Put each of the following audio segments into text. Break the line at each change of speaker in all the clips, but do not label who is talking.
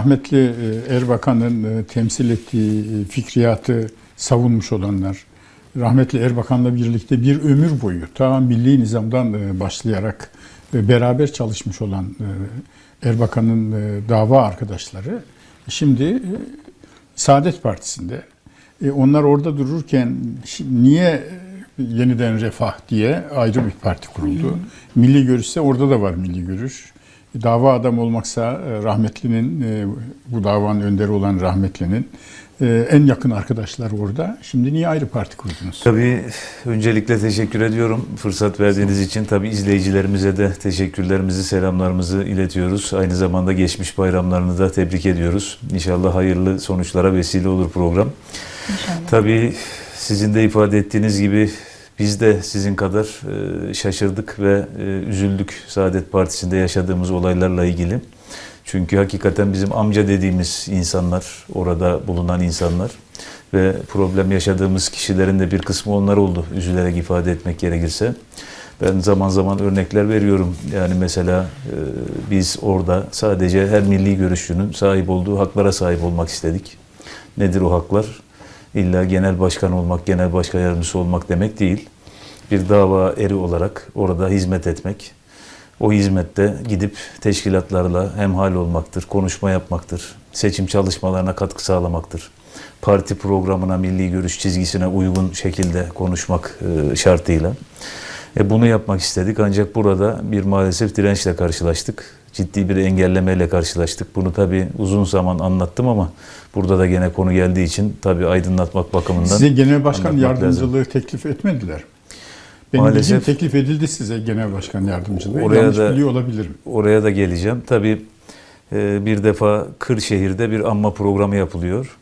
Rahmetli e, Erbakan'ın e, temsil ettiği e, fikriyatı savunmuş olanlar, rahmetli Erbakan'la birlikte bir ömür boyu ta milli nizamdan başlayarak beraber çalışmış olan Erbakan'ın dava arkadaşları şimdi Saadet Partisi'nde. Onlar orada dururken niye yeniden refah diye ayrı bir parti kuruldu. Milli görüşse orada da var milli görüş. Dava adam olmaksa e, rahmetlinin, e, bu davanın önderi olan rahmetlinin e, en yakın arkadaşlar orada. Şimdi niye ayrı parti kurdunuz?
Tabii öncelikle teşekkür ediyorum fırsat verdiğiniz için. Tabii izleyicilerimize de teşekkürlerimizi, selamlarımızı iletiyoruz. Aynı zamanda geçmiş bayramlarını da tebrik ediyoruz. İnşallah hayırlı sonuçlara vesile olur program.
İnşallah.
Tabii sizin de ifade ettiğiniz gibi biz de sizin kadar e, şaşırdık ve e, üzüldük Saadet Partisi'nde yaşadığımız olaylarla ilgili. Çünkü hakikaten bizim amca dediğimiz insanlar, orada bulunan insanlar ve problem yaşadığımız kişilerin de bir kısmı onlar oldu üzülerek ifade etmek gerekirse. Ben zaman zaman örnekler veriyorum. Yani mesela e, biz orada sadece her milli görüşçünün sahip olduğu haklara sahip olmak istedik. Nedir o haklar? İlla genel başkan olmak, genel başkan yardımcısı olmak demek değil. Bir dava eri olarak orada hizmet etmek, o hizmette gidip teşkilatlarla hemhal olmaktır, konuşma yapmaktır, seçim çalışmalarına katkı sağlamaktır. Parti programına, milli görüş çizgisine uygun şekilde konuşmak e, şartıyla. E, bunu yapmak istedik ancak burada bir maalesef dirençle karşılaştık. Ciddi bir engellemeyle karşılaştık. Bunu tabii uzun zaman anlattım ama burada da gene konu geldiği için tabii aydınlatmak bakımından
Size genel başkan yardımcılığı teklif etmediler. Benim
Maalesef-
teklif edildi size genel başkan yardımcılığı.
Oraya
Yanlış
da-
biliyor olabilirim.
Oraya da geleceğim. Tabii e, bir defa Kırşehir'de bir anma programı yapılıyor.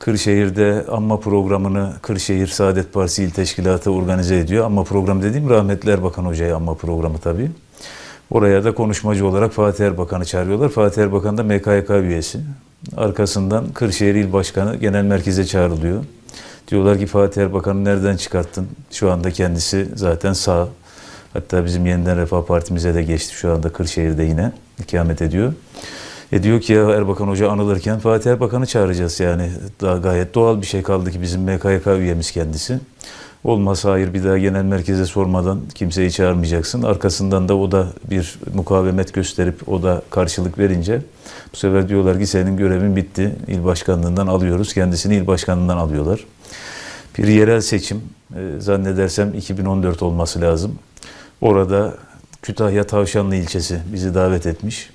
Kırşehir'de anma programını Kırşehir Saadet Partisi İl Teşkilatı organize ediyor. Anma programı dediğim rahmetli Erbakan Hoca'ya anma programı tabii. Oraya da konuşmacı olarak Fatih Erbakan'ı çağırıyorlar. Fatih Erbakan da MKYK üyesi. Arkasından Kırşehir İl Başkanı genel merkeze çağrılıyor. Diyorlar ki Fatih Erbakan'ı nereden çıkarttın? Şu anda kendisi zaten sağ. Hatta bizim yeniden Refah Partimize de geçti. Şu anda Kırşehir'de yine ikamet ediyor. E diyor ki ya Erbakan Hoca anılırken Fatih Erbakan'ı çağıracağız yani. Daha gayet doğal bir şey kaldı ki bizim MKYK üyemiz kendisi. Olmazsa hayır bir daha genel merkeze sormadan kimseyi çağırmayacaksın. Arkasından da o da bir mukavemet gösterip o da karşılık verince bu sefer diyorlar ki senin görevin bitti. İl başkanlığından alıyoruz. Kendisini il başkanlığından alıyorlar. Bir yerel seçim e, zannedersem 2014 olması lazım. Orada Kütahya Tavşanlı ilçesi bizi davet etmiş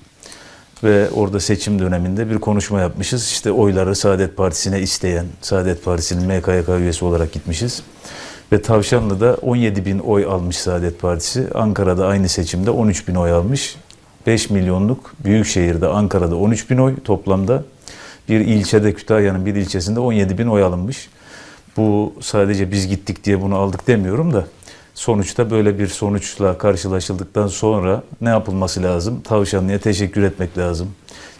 ve orada seçim döneminde bir konuşma yapmışız. İşte oyları Saadet Partisi'ne isteyen, Saadet Partisi'nin MKYK üyesi olarak gitmişiz. Ve Tavşanlı'da 17 bin oy almış Saadet Partisi. Ankara'da aynı seçimde 13 bin oy almış. 5 milyonluk büyük şehirde Ankara'da 13 bin oy toplamda. Bir ilçede Kütahya'nın bir ilçesinde 17 bin oy alınmış. Bu sadece biz gittik diye bunu aldık demiyorum da sonuçta böyle bir sonuçla karşılaşıldıktan sonra ne yapılması lazım? Tavşanlı'ya teşekkür etmek lazım.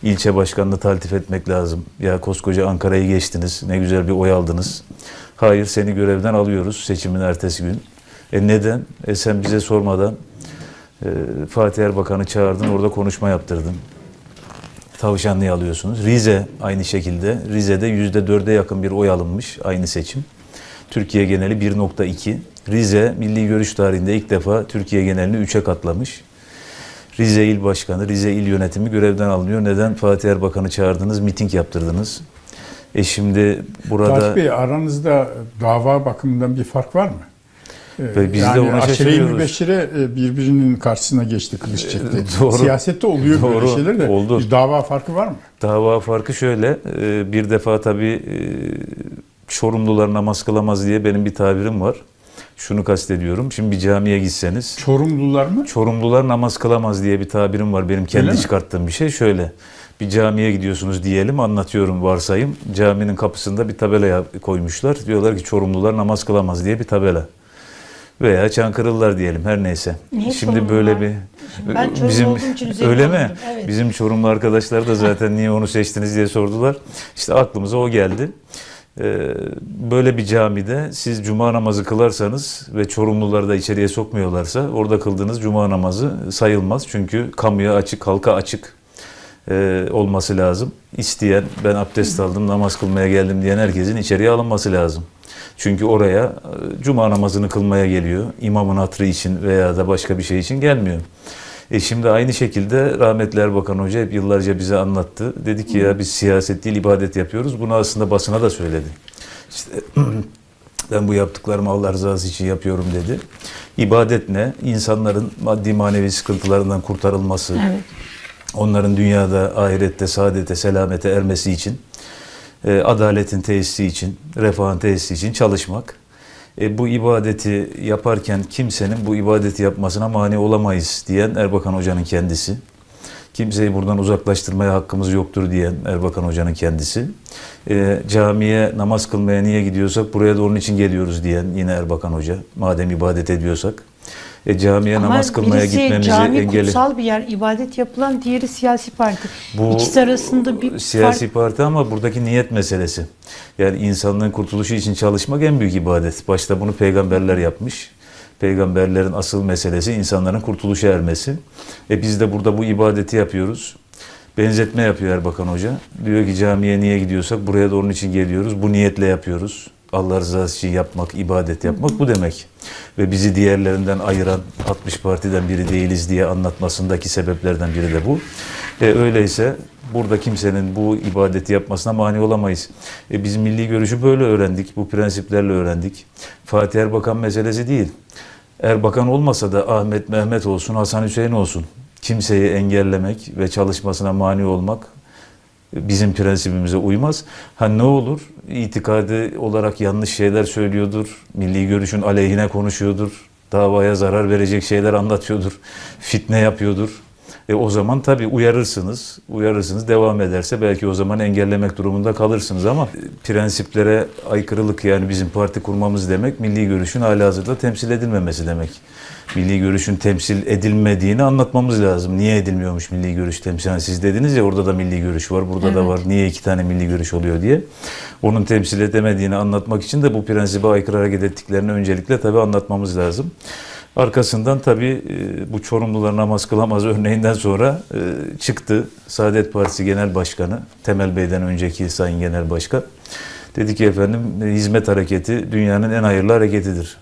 İlçe başkanını taltif etmek lazım. Ya koskoca Ankara'yı geçtiniz, ne güzel bir oy aldınız. Hayır seni görevden alıyoruz seçimin ertesi gün. E neden? E sen bize sormadan e, Fatih Erbakan'ı çağırdın, orada konuşma yaptırdın. Tavşanlı'yı alıyorsunuz. Rize aynı şekilde. Rize'de yüzde dörde yakın bir oy alınmış aynı seçim. Türkiye geneli 1.2. Rize milli görüş tarihinde ilk defa Türkiye genelini 3'e katlamış. Rize İl Başkanı, Rize İl Yönetimi görevden alınıyor. Neden Fatih Erbakan'ı çağırdınız, miting yaptırdınız? E şimdi burada...
Fatih Bey aranızda dava bakımından bir fark var mı?
Ve biz de
yani
ona
aşire-i
şaşırıyoruz.
mübeşşire e, birbirinin karşısına geçti, kılıç çekti.
Ee, doğru.
Siyasette oluyor böyle
Doğru,
şeyler de.
oldu.
Bir dava farkı var mı?
Dava farkı şöyle, e, bir defa tabii e, Çorumlular namaz kılamaz diye benim bir tabirim var. Şunu kastediyorum, şimdi bir camiye gitseniz,
Çorumlular mı?
Çorumlular namaz kılamaz diye bir tabirim var. Benim kendi
Öyle mi?
çıkarttığım bir şey şöyle. Bir camiye gidiyorsunuz diyelim, anlatıyorum varsayım. Caminin kapısında bir tabela koymuşlar. Diyorlar ki Çorumlular namaz kılamaz diye bir tabela. Veya Çankırılılar diyelim her neyse.
Niye
Şimdi
Çorumlular?
böyle bir
Ben için üzerine
öyle mi?
evet.
Bizim Çorumlu arkadaşlar da zaten niye onu seçtiniz diye sordular. İşte aklımıza o geldi. Ee, böyle bir camide siz cuma namazı kılarsanız ve Çorumluları da içeriye sokmuyorlarsa orada kıldığınız cuma namazı sayılmaz. Çünkü kamuya açık, halka açık e, olması lazım. İsteyen ben abdest aldım namaz kılmaya geldim diyen herkesin içeriye alınması lazım. Çünkü oraya e, cuma namazını kılmaya geliyor. İmamın hatrı için veya da başka bir şey için gelmiyor. E şimdi aynı şekilde rahmetli Erbakan Hoca hep yıllarca bize anlattı. Dedi ki ya biz siyaset değil ibadet yapıyoruz. Bunu aslında basına da söyledi. İşte ben bu yaptıklarımı Allah rızası için yapıyorum dedi. İbadet ne? İnsanların maddi manevi sıkıntılarından kurtarılması,
Evet.
onların dünyada, ahirette, saadete, selamete ermesi için, e, adaletin tesisi için, refahın tesisi için çalışmak. E, bu ibadeti yaparken kimsenin bu ibadeti yapmasına mani olamayız diyen Erbakan Hoca'nın kendisi. Kimseyi buradan uzaklaştırmaya hakkımız yoktur diyen Erbakan Hoca'nın kendisi. E, camiye namaz kılmaya niye gidiyorsak buraya da onun için geliyoruz diyen yine Erbakan Hoca. Madem ibadet ediyorsak. E, camiye
Ama
namaz kılmaya gitmemizi
cami kutsal bir yer, ibadet yapılan, diğeri siyasi parti.
Bu
İkisi arasında bir
siyasi
fark.
parti ama buradaki niyet meselesi. Yani insanlığın kurtuluşu için çalışmak en büyük ibadet. Başta bunu peygamberler yapmış. Peygamberlerin asıl meselesi insanların kurtuluşa ermesi. E biz de burada bu ibadeti yapıyoruz. Benzetme yapıyor Erbakan Hoca. Diyor ki camiye niye gidiyorsak buraya da onun için geliyoruz. Bu niyetle yapıyoruz. Allah rızası için yapmak, ibadet yapmak bu demek. Ve bizi diğerlerinden ayıran 60 partiden biri değiliz diye anlatmasındaki sebeplerden biri de bu. E, öyleyse burada kimsenin bu ibadeti yapmasına mani olamayız. E, biz milli görüşü böyle öğrendik, bu prensiplerle öğrendik. Fatih Erbakan meselesi değil. Erbakan olmasa da Ahmet Mehmet olsun, Hasan Hüseyin olsun. Kimseyi engellemek ve çalışmasına mani olmak bizim prensibimize uymaz. Ha ne olur? İtikadi olarak yanlış şeyler söylüyordur. Milli görüşün aleyhine konuşuyordur. Davaya zarar verecek şeyler anlatıyordur. Fitne yapıyordur. E o zaman tabii uyarırsınız. Uyarırsınız. Devam ederse belki o zaman engellemek durumunda kalırsınız ama e, prensiplere aykırılık yani bizim parti kurmamız demek milli görüşün halihazırda temsil edilmemesi demek. Milli görüşün temsil edilmediğini anlatmamız lazım. Niye edilmiyormuş milli görüş temsil? Yani siz dediniz ya orada da milli görüş var, burada da
Evet.
var. Niye iki tane milli görüş oluyor diye. Onun temsil edemediğini anlatmak için de bu prensibe aykırı hareket ettiklerini öncelikle tabii anlatmamız lazım. Arkasından tabii e, bu Çorumlular namaz kılamaz örneğinden sonra e, çıktı Saadet Partisi Genel Başkanı Temel Bey'den önceki Sayın Genel Başkan. Dedi ki efendim hizmet hareketi dünyanın en hayırlı hareketidir.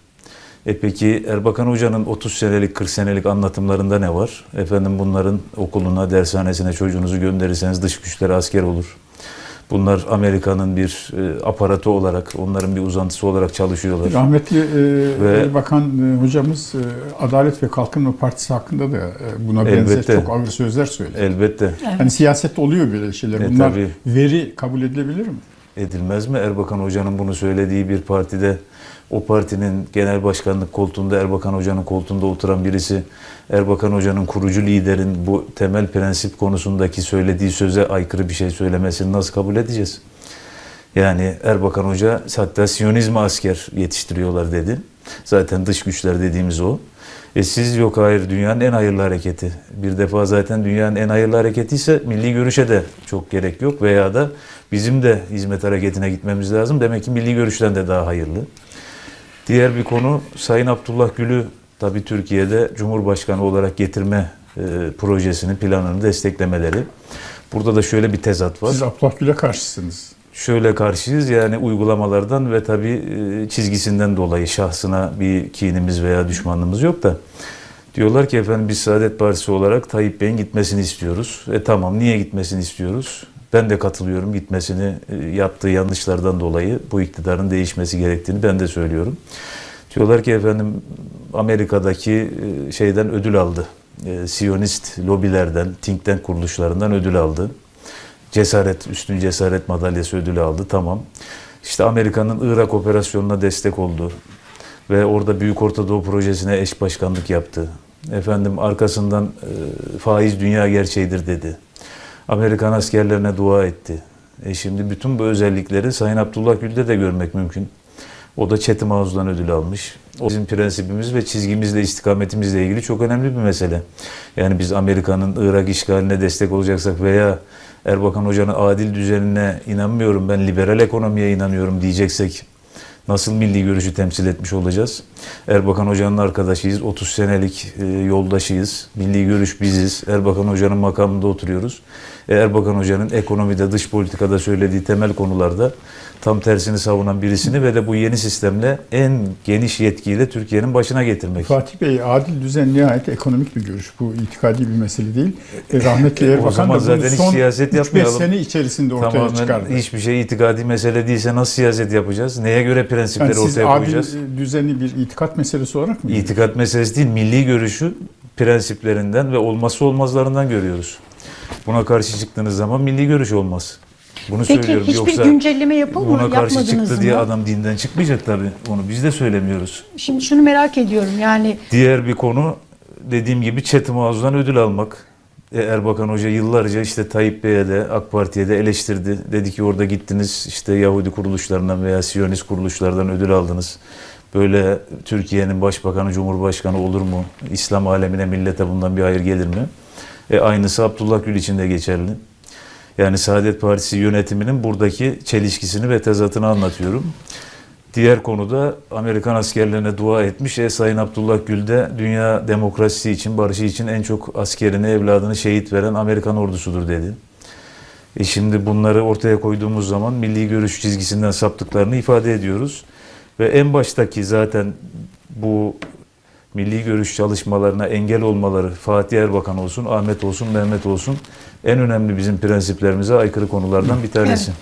E peki Erbakan Hoca'nın 30 senelik 40 senelik anlatımlarında ne var? Efendim bunların okuluna, dershanesine çocuğunuzu gönderirseniz dış güçlere asker olur. Bunlar Amerika'nın bir e, aparatı olarak, onların bir uzantısı olarak çalışıyorlar.
Rahmetli e,
Ve-
Erbakan e, hocamız e, Adalet ve Kalkınma Partisi hakkında da e, buna benzer
Elbette.
çok ağır sözler söyledi.
Elbette.
Evet.
Hani siyasette oluyor böyle şeyler.
E,
Bunlar
tabii.
veri kabul edilebilir mi?
Edilmez mi? Erbakan Hoca'nın bunu söylediği bir partide o partinin genel başkanlık koltuğunda Erbakan Hoca'nın koltuğunda oturan birisi Erbakan Hoca'nın kurucu liderin bu temel prensip konusundaki söylediği söze aykırı bir şey söylemesini nasıl kabul edeceğiz? Yani Erbakan Hoca hatta Siyonizme asker yetiştiriyorlar dedi. Zaten dış güçler dediğimiz o. E siz yok hayır dünyanın en hayırlı hareketi. Bir defa zaten dünyanın en hayırlı hareketi ise milli görüşe de çok gerek yok veya da bizim de hizmet hareketine gitmemiz lazım. Demek ki milli görüşten de daha hayırlı. Diğer bir konu Sayın Abdullah Gül'ü tabii Türkiye'de Cumhurbaşkanı olarak getirme e, projesini, planını desteklemeleri. Burada da şöyle bir tezat var.
Siz Abdullah Gül'e karşısınız.
Şöyle karşıyız yani uygulamalardan ve tabii e, çizgisinden dolayı şahsına bir kinimiz veya düşmanlığımız yok da diyorlar ki efendim biz Saadet Partisi olarak Tayyip Bey'in gitmesini istiyoruz. E tamam niye gitmesini istiyoruz? Ben de katılıyorum gitmesini e, yaptığı yanlışlardan dolayı bu iktidarın değişmesi gerektiğini ben de söylüyorum. Diyorlar ki efendim Amerika'daki e, şeyden ödül aldı. E, Siyonist lobilerden, think tank kuruluşlarından ödül aldı. Cesaret, üstün cesaret madalyası ödülü aldı. Tamam. İşte Amerika'nın Irak operasyonuna destek oldu. Ve orada Büyük Orta Doğu Projesi'ne eş başkanlık yaptı. Efendim arkasından e, faiz dünya gerçeğidir dedi. Amerikan askerlerine dua etti. E şimdi bütün bu özellikleri Sayın Abdullah Gül'de de görmek mümkün. O da Çetin Mağuz'dan ödül almış. O bizim prensibimiz ve çizgimizle, istikametimizle ilgili çok önemli bir mesele. Yani biz Amerika'nın Irak işgaline destek olacaksak veya Erbakan Hoca'nın adil düzenine inanmıyorum, ben liberal ekonomiye inanıyorum diyeceksek nasıl milli görüşü temsil etmiş olacağız? Erbakan Hoca'nın arkadaşıyız, 30 senelik e, yoldaşıyız, milli görüş biziz, Erbakan Hoca'nın makamında oturuyoruz. E, Erbakan Hoca'nın ekonomide, dış politikada söylediği temel konularda tam tersini savunan birisini ve de bu yeni sistemle en geniş yetkiyle Türkiye'nin başına getirmek.
Fatih Bey adil düzen nihayet ekonomik bir görüş. Bu itikadi bir mesele değil. E, rahmetli
E,
Erbakan da
zaten
son
siyaset
3-5
yapmayalım.
sene içerisinde ortaya
Tamamen
çıkardı.
hiçbir şey itikadi mesele değilse nasıl siyaset yapacağız? Neye göre prensipleri
Yani siz
ortaya
adil
koyacağız?
düzeni bir itikat meselesi olarak mı?
İtikat meselesi değil, milli görüşü prensiplerinden ve olmazsa olmazlarından görüyoruz. Buna karşı çıktığınız zaman milli görüş olmaz. Bunu
Peki
söylüyorum.
hiçbir
Yoksa
güncelleme yapılmadı
buna karşı
yapmadınız
çıktı
mı?
diye adam dinden çıkmayacak tabii. Onu biz de söylemiyoruz.
Şimdi şunu merak ediyorum yani
Diğer bir konu dediğim gibi Çetin Mağaz'dan ödül almak. E, Erbakan Hoca yıllarca işte Tayyip Bey'e de AK Parti'ye de eleştirdi. Dedi ki orada gittiniz işte Yahudi kuruluşlarından veya Siyonist kuruluşlardan ödül aldınız. Böyle Türkiye'nin başbakanı, cumhurbaşkanı olur mu? İslam alemine, millete bundan bir hayır gelir mi? E, aynısı Abdullah Gül için de geçerli. Yani Saadet Partisi yönetiminin buradaki çelişkisini ve tezatını anlatıyorum. Diğer konuda Amerikan askerlerine dua etmiş. E, Sayın Abdullah Gül de dünya demokrasisi için, barışı için en çok askerini, evladını şehit veren Amerikan ordusudur dedi. E şimdi bunları ortaya koyduğumuz zaman milli görüş çizgisinden saptıklarını ifade ediyoruz. Ve en baştaki zaten bu milli görüş çalışmalarına engel olmaları Fatih Erbakan olsun, Ahmet olsun, Mehmet olsun en önemli bizim prensiplerimize aykırı konulardan bir tanesi.